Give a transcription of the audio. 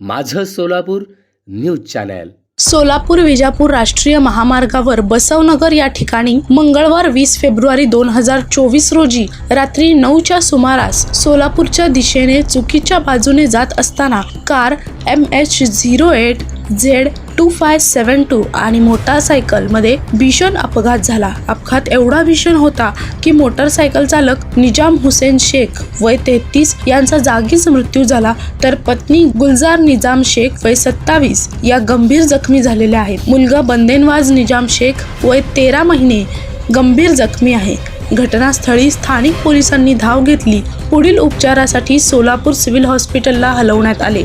माझं Solapur news channel. Solapur Vijapur राष्ट्रीय महामार्गावर बसवनगर या ठिकाणी मंगळवार वीस फेब्रुवारी दोन हजार चोवीस रोजी रात्री नऊच्या सुमारास सोलापूरच्या दिशेने चुकीच्या बाजूने जात असताना car M H zero eight Z two five seven two आणि मोटारसायकलमध्ये भीषण अपघात झाला. अपघात एवढा भीषण होता की मोटारसायकल चालक निजाम हुसेन शेख वय तेहतीस यांचा जागीच मृत्यू झाला तर पत्नी गुलजार निजाम शेख वय सत्तावीस या गंभीर जखमी झालेल्या आहेत. मुलगा बंदेनवाज निजाम शेख वय तेरा महिने गंभीर जखमी आहे. घटनास्थळी स्थानिक पोलिसांनी धाव घेतली. पुढील उपचारासाठी सोलापूर सिव्हिल हॉस्पिटलला हलवण्यात आले.